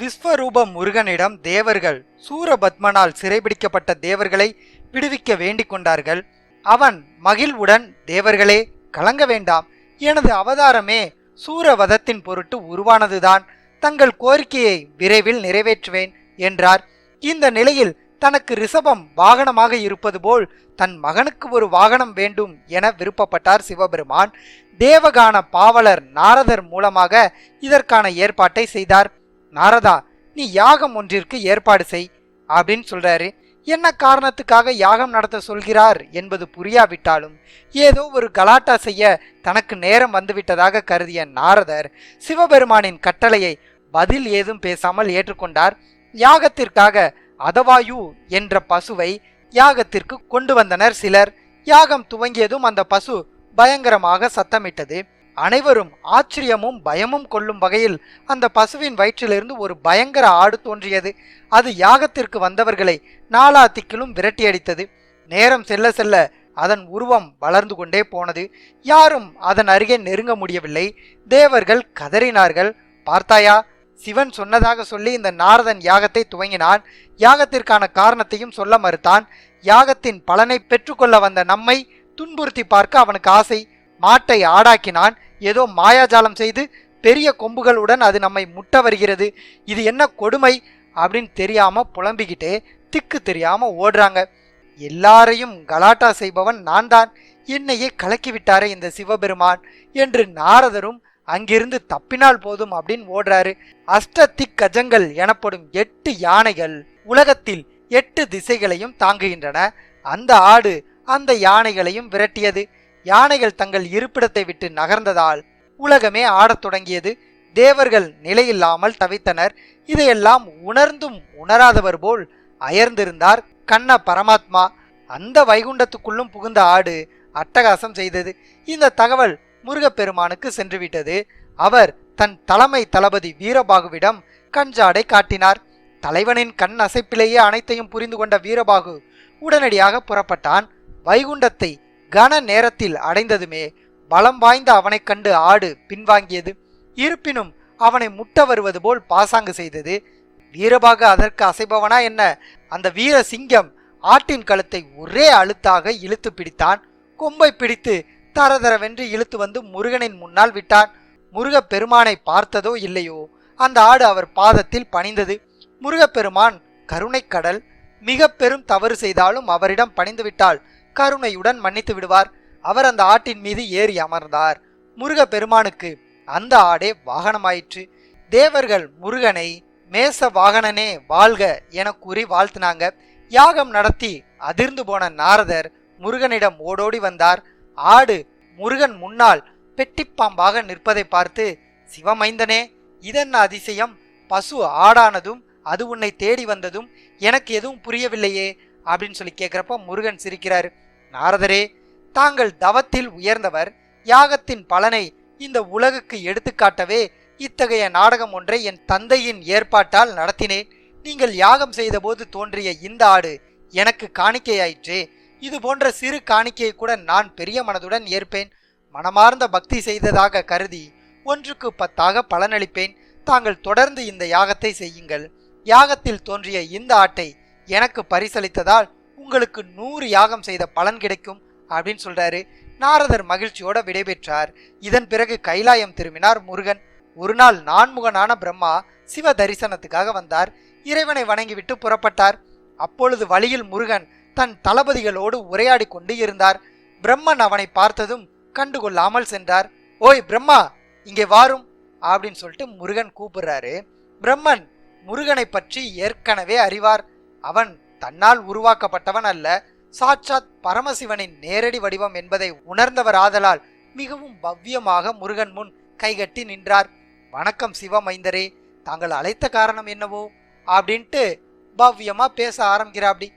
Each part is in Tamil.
விஸ்வரூப முருகனிடம் தேவர்கள் சூரபத்மனால் சிறைபிடிக்கப்பட்ட தேவர்களை விடுவிக்க வேண்டிக் கொண்டார்கள். அவன் மகிழ்வுடன் தேவர்களே கலங்க வேண்டாம். எனது அவதாரமே சூரவதத்தின் பொருட்டு உருவானதுதான். தங்கள் கோரிக்கையை விரைவில் நிறைவேற்றுவேன் என்றார். இந்த நிலையில் தனக்கு ரிஷபம் வாகனமாக இருப்பது போல் தன் மகனுக்கு ஒரு வாகனம் வேண்டும் என விருப்பப்பட்டார் சிவபெருமான். தேவகான பாவலர் நாரதர் மூலமாக இதற்கான ஏற்பாட்டை செய்தார். நாரதா நீ யாகம் ஒன்றிற்கு ஏற்பாடு செய் அப்படின்னு சொல்றாரு. என்ன காரணத்துக்காக யாகம் நடத்த சொல்கிறார் என்பது புரியாவிட்டாலும் ஏதோ ஒரு கலாட்டா செய்ய தனக்கு நேரம் வந்துவிட்டதாக கருதிய நாரதர் சிவபெருமானின் கட்டளையை பதில் ஏதும் பேசாமல் ஏற்றுக்கொண்டார். யாகத்திற்காக அதவாயு என்ற பசுவை யாகத்திற்கு கொண்டு வந்தனர் சிலர். யாகம் துவங்கியதும் அந்த பசு பயங்கரமாக சத்தமிட்டது. அனைவரும் ஆச்சரியமும் பயமும் கொள்ளும் வகையில் அந்த பசுவின் வயிற்றிலிருந்து ஒரு பயங்கர ஆடு தோன்றியது. அது யாகத்திற்கு வந்தவர்களை நாலா திக்கிலும் விரட்டியடித்தது. நேரம் செல்ல செல்ல அதன் உருவம் வளர்ந்து கொண்டே போனது. யாரும் அதன் அருகே நெருங்க முடியவில்லை. தேவர்கள் கதறினார்கள். பார்த்தாயா சிவன் சொன்னதாக சொல்லி இந்த நாரதன் யாகத்தை துவங்கினான். யாகத்திற்கான காரணத்தையும் சொல்ல மறுத்தான். யாகத்தின் பலனை பெற்றுக்கொள்ள வந்த நம்மை துன்புறுத்தி பார்க்க அவனுக்கு ஆசை. மாட்டை ஆடாக்கினான். ஏதோ மாயாஜாலம் செய்து பெரிய கொம்புகளுடன் அது நம்மை முட்ட வருகிறது. இது என்ன கொடுமை? அப்படின்னு தெரியாமல் புலம்பிக்கிட்டே திக்கு தெரியாமல் ஓடுறாங்க. எல்லாரையும் கலாட்டா செய்பவன் நான் தான் என்னையே கலக்கி விட்டாரே இந்த சிவபெருமான் என்று நாரதரும் அங்கிருந்து தப்பினால் போதும் அப்படின்னு ஓடுறாரு. அஷ்டத்திக் கஜங்கள் எனப்படும் எட்டு யானைகள் உலகத்தில் எட்டு திசைகளையும் தாங்குகின்றன. அந்த ஆடு அந்த யானைகளையும் விரட்டியது. யானைகள் தங்கள் இருப்பிடத்தை விட்டு நகர்ந்ததால் உலகமே ஆடத் தொடங்கியது. தேவர்கள் நிலையில்லாமல் தவித்தனர். இதையெல்லாம் உணர்ந்தும் உணராதவர் போல் அயர்ந்திருந்தார் கண்ண பரமாத்மா. அந்த வைகுண்டத்துக்குள்ளும் புகுந்த ஆடு அட்டகாசம் செய்தது. இந்த தகவல் முருகப்பெருமானுக்கு சென்றுவிட்டது. அவர் தன் தலைமை தளபதி வீரபாகுவிடம் கஞ்சாடை காட்டினார். தலைவனின் கண் அசைப்பிலேயே அனைத்தையும் புரிந்து கொண்ட வீரபாகு உடனடியாக புறப்பட்டான். வைகுண்டத்தை கன நேரத்தில் அடைந்ததுமே பலம் வாய்ந்த அவனைக் கண்டு ஆடு பின்வாங்கியது. இருப்பினும் அவனை முட்ட வருவது போல் பாசாங்கு செய்தது. வீரபாக அதற்கு அசைபவனா என்ன? அந்த வீர சிங்கம் ஆட்டின் கழுத்தை ஒரே அழுத்தாக இழுத்து பிடித்தான். கொம்பை பிடித்து தரதரவென்று இழுத்து வந்து முருகனின் முன்னால் விட்டான். முருகப் பெருமானை பார்த்ததோ இல்லையோ? அந்த ஆடு அவர் பாதத்தில் பணிந்தது. முருகப்பெருமான் கருணைக்கடல் மிக பெரும் தவறு செய்தாலும் அவரிடம் பணிந்துவிட்டால் கருணையுடன் மன்னித்து விடுவார். அவர் அந்த ஆட்டின் மீது ஏறி அமர்ந்தார். முருக பெருமானுக்கு அந்த ஆடே வாகனமாயிற்று. தேவர்கள் முருகனை மேச வாகனனே வாழ்க என கூறி வாழ்த்தினாங்க. யாகம் நடத்தி அதிர்ந்து போன நாரதர் முருகனிடம் ஓடோடி வந்தார். ஆடு முருகன் முன்னால் பெட்டிப்பாம்பாக நிற்பதை பார்த்து சிவமைந்தனே இதென்ன அதிசயம் பசு ஆடானதும் அது உன்னை தேடி வந்ததும் எனக்கு எதுவும் புரியவில்லையே அப்படின்னு சொல்லி கேட்குறப்ப முருகன் சிரிக்கிறார். நாரதரே தாங்கள் தவத்தில் உயர்ந்தவர். யாகத்தின் பலனை இந்த உலகுக்கு எடுத்துக்காட்டவே இத்தகைய நாடகம் ஒன்றை என் தந்தையின் ஏற்பாட்டால் நடத்தினேன். நீங்கள் யாகம் செய்தபோது தோன்றிய இந்த ஆடு எனக்கு காணிக்கையாயிற்றே. இது போன்ற சிறு காணிக்கையை கூட நான் பெரிய மனதுடன் ஏற்பேன். மனமார்ந்த பக்தி செய்ததாக கருதி ஒன்றுக்கு பத்தாக பலனளிப்பேன். தாங்கள் தொடர்ந்து இந்த யாகத்தை செய்யுங்கள். யாகத்தில் தோன்றிய இந்த ஆட்டை எனக்கு பரிசளித்ததால் உங்களுக்கு நூறு யாகம் செய்த பலன் கிடைக்கும் அப்படின்னு சொல்றாரு. நாரதர் மகிழ்ச்சியோட விடைபெற்றார். இதன் பிறகு கைலாயம் திரும்பினார் முருகன். ஒரு நாள் நான்முகனான பிரம்மா சிவ தரிசனத்துக்காக வந்தார். இறைவனை வணங்கிவிட்டு புறப்பட்டார். அப்பொழுது வழியில் முருகன் தன் தளபதிகளோடு உரையாடி கொண்டு இருந்தார். பிரம்மன் அவனை பார்த்ததும் கண்டுகொள்ளாமல் சென்றார். ஓய் பிரம்மா இங்கே வாரும் அப்படின்னு சொல்லிட்டு முருகன் கூப்பிடுறாரு. பிரம்மன் முருகனை பற்றி ஏற்கனவே அறிவார். அவன் தன்னால் உருவாக்கப்பட்டவன் அல்ல சாட்சாத் பரமசிவனின் நேரடி வடிவம் என்பதை உணர்ந்தவர் ஆதலால் மிகவும் பவ்யமாக முருகன் முன் கைகட்டி நின்றார். வணக்கம் சிவமைந்தரே தாங்கள் அழைத்த காரணம் என்னவோ? அப்படின்ட்டு பவ்யமா பேச ஆரம்பிக்கிறாப்டி.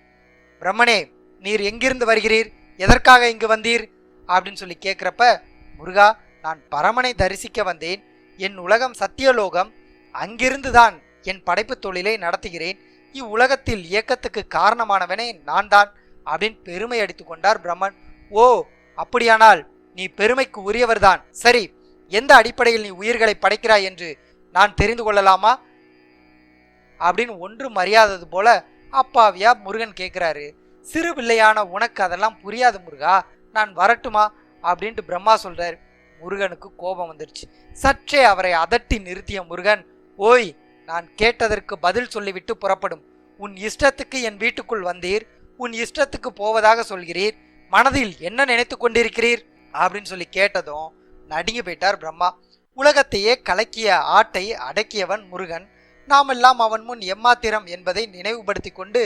பிரம்மனே நீர் எங்கிருந்து வருகிறீர்? எதற்காக இங்கு வந்தீர்? அப்படின்னு சொல்லி கேட்குறப்ப முருகா நான் பரமனை தரிசிக்க வந்தேன். என் உலகம் சத்தியலோகம். அங்கிருந்து தான் என் படைப்பு தொழிலை நடத்துகிறேன். இவ்வுலகத்தில் இயக்கத்துக்கு காரணமானவனே நான் தான் அப்படின்னு பெருமை அடித்து கொண்டார் பிரம்மன். ஓ அப்படியானால் நீ பெருமைக்கு உரியவர்தான். சரி எந்த அடிப்படையில் நீ உயிர்களை படைக்கிறாய் என்று நான் தெரிந்து கொள்ளலாமா? அப்படின்னு ஒன்றும் அறியாதது போல அப்பாவியா முருகன் கேட்குறாரு சிறு பிள்ளையான உனக்கு அதெல்லாம் புரியாது முருகா நான் வரட்டுமா? அப்படின்ட்டு பிரம்மா சொல்றாரு. முருகனுக்கு கோபம் வந்துருச்சு. சற்றே அவரை அதட்டி நிறுத்திய முருகன் ஓய் நான் கேட்டதற்கு பதில் சொல்லிவிட்டு புறப்படும். உன் இஷ்டத்துக்கு என் வீட்டுக்குள் வந்தீர். உன் இஷ்டத்துக்கு போவதாக சொல்கிறீர். மனதில் என்ன நினைத்து கொண்டிருக்கிறீர்? அப்படின்னு சொல்லி கேட்டதும் நடுங்கி போயிட்டார் பிரம்மா. உலகத்தையே கலக்கிய ஆட்டை அடக்கியவன் முருகன். நாமெல்லாம் அவன் முன் எம்மாத்திரம் என்பதை நினைவுபடுத்தி கொண்டு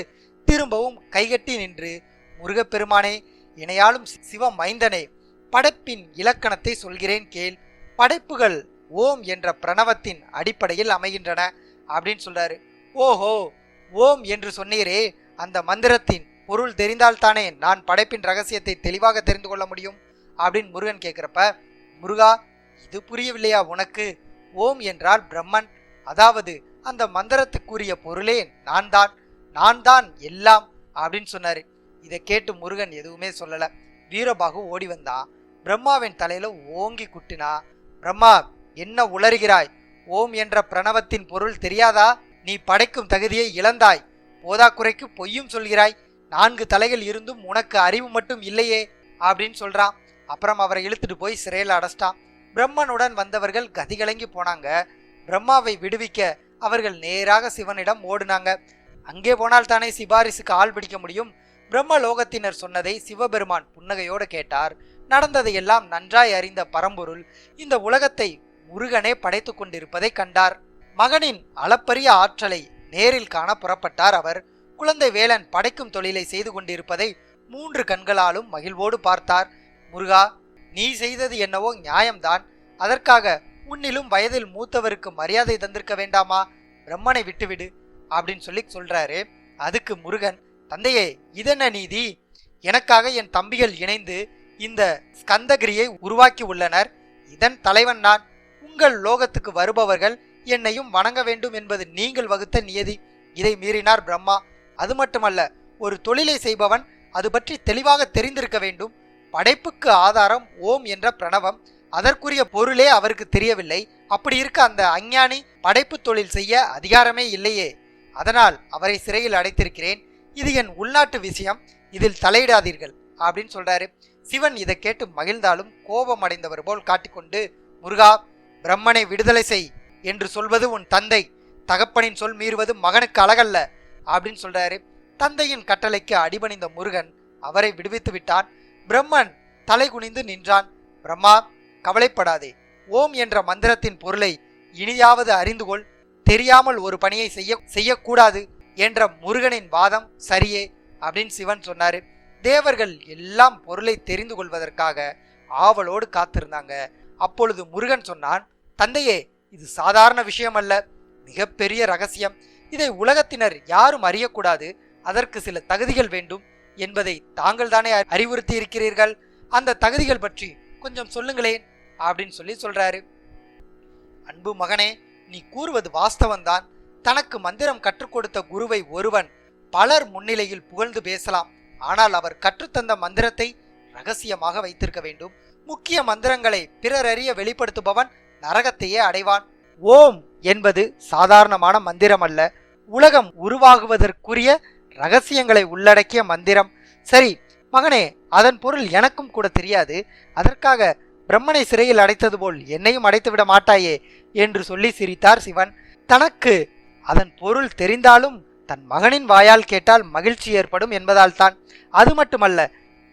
திரும்பவும் கைகட்டி நின்று முருகப்பெருமானே இணையாலும் சிவ மைந்தனே படைப்பின் இலக்கணத்தை சொல்கிறேன் கேள். படைப்புகள் ஓம் என்ற பிரணவத்தின் அடிப்படையில் அமைகின்றன. அப்படின்னு சொல்றாரு. ஓஹோ ஓம் என்று சொன்னீரே அந்த மந்திரத்தின் பொருள் தெரிந்தால்தானே நான் படைப்பின் ரகசியத்தை தெளிவாக தெரிந்து கொள்ள முடியும்? அப்படின்னு முருகன் கேட்குறப்ப முருகா இது புரியவில்லையா உனக்கு? ஓம் என்றால் பிரம்மன். அதாவது அந்த மந்திரத்துக்குரிய பொருளே நான் தான் நான் தான் எல்லாம். அப்படின்னு சொன்னார். இதை கேட்டு முருகன் எதுவுமே சொல்லல. வீரபாகு ஓடி வந்தான். பிரம்மாவின் தலையில ஓங்கி குட்டினா பிரம்மா என்ன உளறுகிறாய்? ஓம் என்ற பிரணவத்தின் பொருள் தெரியாதா? நீ படைக்கும் தகுதியை இழந்தாய். போதாக்குறைக்கு பொய்யும் சொல்கிறாய். நான்கு தலைகள் இருந்தும் உனக்கு அறிவு மட்டும் இல்லையே அப்படின்னு சொல்றான். அப்புறம் அவரை இழுத்துட்டு போய் சிறையில் அடைச்சிட்டான். பிரம்மனுடன் வந்தவர்கள் கதிகலங்கி போனாங்க. பிரம்மாவை விடுவிக்க அவர்கள் நேராக சிவனிடம் ஓடினாங்க. அங்கே போனால் தானே சிபாரிசுக்கு ஆள் பிடிக்க முடியும்? பிரம்ம லோகத்தினர் சொன்னதை சிவபெருமான் புன்னகையோடு கேட்டார். நடந்ததையெல்லாம் நன்றாய் அறிந்த பரம்பொருள். இந்த உலகத்தை முருகனே படைத்துக் கொண்டிருப்பதை கண்டார். மகனின் அளப்பரிய ஆற்றலை நேரில் காண புறப்பட்டார் அவர். குழந்தை வேலன் படைக்கும் தொழிலை செய்து கொண்டிருப்பதை மூன்று கண்களாலும் மகிழ்வோடு பார்த்தார். முருகா நீ செய்தது என்னவோ நியாயம்தான். அதற்காக உன்னிலும் வயதில் மூத்தவருக்கு மரியாதை தந்திருக்க வேண்டாமா? பிரம்மனை விட்டுவிடு அப்படின்னு சொல்லி சொல்றாரு. அதுக்கு முருகன் தந்தையே இதென்ன நீதி? எனக்காக என் தம்பிகள் இணைந்து இந்த ஸ்கந்தகிரியை உருவாக்கி உள்ளனர். இதன் தலைவன் நான். உங்கள் லோகத்துக்கு வருபவர்கள் என்னையும் வணங்க வேண்டும் என்பது நீங்கள் வகுத்த நியதி. இதை மீறினார் பிரம்மா. அது மட்டுமல்ல ஒரு தொழிலை செய்பவன் அது பற்றி தெளிவாக தெரிந்திருக்க வேண்டும். படைப்புக்கு ஆதாரம் ஓம் என்ற பிரணவம். அதற்குரிய பொருளே அவருக்கு தெரியவில்லை. அப்படி இருக்க அந்த அஞ்ஞானி படைப்பு தொழில் செய்ய அதிகாரமே இல்லையே. அதனால் அவரை சிறையில் அடைத்திருக்கிறேன். இது என் உள்நாட்டு விஷயம். இதில் தலையிடாதீர்கள் அப்படின்னு சொல்றாரு. சிவன் இதை கேட்டு மகிழ்ந்தாலும் கோபம் அடைந்தவர் போல் காட்டிக்கொண்டு முருகா பிரம்மனை விடுதலை செய் என்று சொல்வது உன் தந்தை. தகப்பனின் சொல் மீறுவது மகனுக்கு அழகல்ல அப்படின்னு சொல்றாரு. தந்தையின் கட்டளைக்கு அடிபணிந்த முருகன் அவரை விடுவித்து விட்டான். பிரம்மன் தலை குனிந்து நின்றான். பிரம்மா கவலைப்படாதே. ஓம் என்ற மந்திரத்தின் பொருளை இனியாவது அறிந்து கொள். தெரியாமல் ஒரு பணியை செய்ய செய்யக்கூடாது என்ற முருகனின் வாதம் சரியே அப்படின்னு சிவன் சொன்னாரு. தேவர்கள் எல்லாம் பொருளை தெரிந்து கொள்வதற்காக ஆவலோடு காத்திருந்தாங்க. அப்பொழுது முருகன் சொன்னான் தந்தையே இது சாதாரண விஷயம் அல்ல மிகப்பெரிய ரகசியம். இதை உலகத்தினர் யாரும் அறியக்கூடாது. அதற்கு சில தகுதிகள் வேண்டும் என்பதை தாங்கள் தானே அறிவுறுத்தி இருக்கிறீர்கள் அந்த தகுதிகள் பற்றி கொஞ்சம் சொல்லுங்களேன் அப்படின்னு சொல்லி சொல்றாரு. அன்பு மகனே நீ கூறுவது வாஸ்தவன்தான் தனக்கு மந்திரம் கற்றுக் கொடுத்த குருவை ஒருவன் பலர் முன்னிலையில் புகழ்ந்து பேசலாம். ஆனால் அவர் கற்றுத்தந்த மந்திரத்தை ரகசியமாக வைத்திருக்க வேண்டும். முக்கிய மந்திரங்களை பிறர் அறிய வெளிப்படுத்துபவன் நரகத்தையே அடைவான். ஓம் என்பது சாதாரணமான மந்திரம் அல்ல உலகம் உருவாகுவதற்குரிய ரகசியங்களை உள்ளடக்கிய மந்திரம். சரி மகனே அதன் பொருள் எனக்கும் கூட தெரியாது. அதற்காக பிரம்மனை சிறையில் அடைத்தது போல் என்னையும் அடைத்து விட மாட்டாயே என்று சொல்லி சிரித்தார் சிவன். தனக்கு அதன் பொருள் தெரிந்தாலும் தன் மகனின் வாயால் கேட்டால் மகிழ்ச்சி ஏற்படும் என்பதால் தான் அது மட்டுமல்ல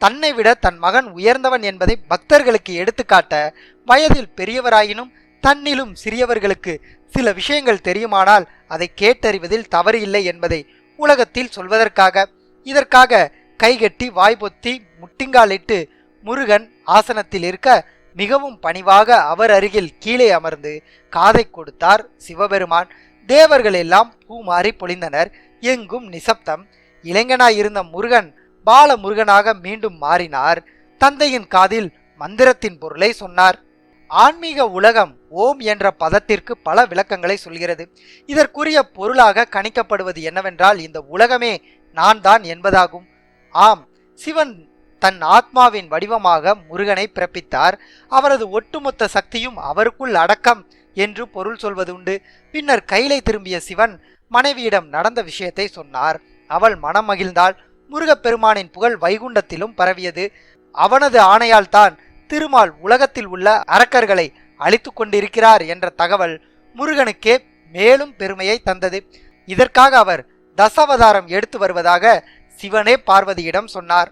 தன்னை விட தன் மகன் உயர்ந்தவன் என்பதை பக்தர்களுக்கு எடுத்துக்காட்ட வயதில் பெரியவராயினும் தன்னிலும் சிறியவர்களுக்கு சில விஷயங்கள் தெரியுமானால் அதை கேட்டறிவதில் தவறு இல்லை என்பதை உலகத்தில் சொல்வதற்காக. இதற்காக கைகட்டி வாய்பொத்தி முட்டிங்காலிட்டு முருகன் ஆசனத்தில் இருக்க மிகவும் பணிவாக அவர் அருகில் கீழே அமர்ந்து காதை கொடுத்தார் சிவபெருமான். தேவர்கள் எல்லாம் பூமாறி பொழிந்தனர். எங்கும் நிசப்தம். இளைஞனாயிருந்த முருகன் பால முருகனாக மீண்டும் மாறினார். தந்தையின் காதில் மந்திரத்தின் பொருளை சொன்னார். ஆன்மீக உலகம் ஓம் என்ற பதத்திற்கு பல விளக்கங்களை சொல்கிறது. இதற்குரிய பொருளாக கணிக்கப்படுவது என்னவென்றால் இந்த உலகமே நான் தான் என்பதாகும். ஆம் சிவன் தன் ஆத்மாவின் வடிவமாக முருகனை பிறப்பித்தார். அவரது ஒட்டுமொத்த சக்தியும் அவருக்குள் அடக்கம் என்று பொருள் சொல்வது உண்டு. பின்னர் கைலை திரும்பிய சிவன் மனைவியிடம் நடந்த விஷயத்தை சொன்னார். அவள் மனம் மகிழ்ந்தாள். முருகப்பெருமானின் புகழ் வைகுண்டத்திலும் பரவியது. அவனது ஆணையால் தான் திருமால் உலகத்தில் உள்ள அரக்கர்களை அழித்து கொண்டிருக்கிறார் என்ற தகவல் முருகனுக்கே மேலும் பெருமையை தந்தது. இதற்காக அவர் தசாவதாரம் எடுத்து வருவதாக சிவனே பார்வதியிடம் சொன்னார்.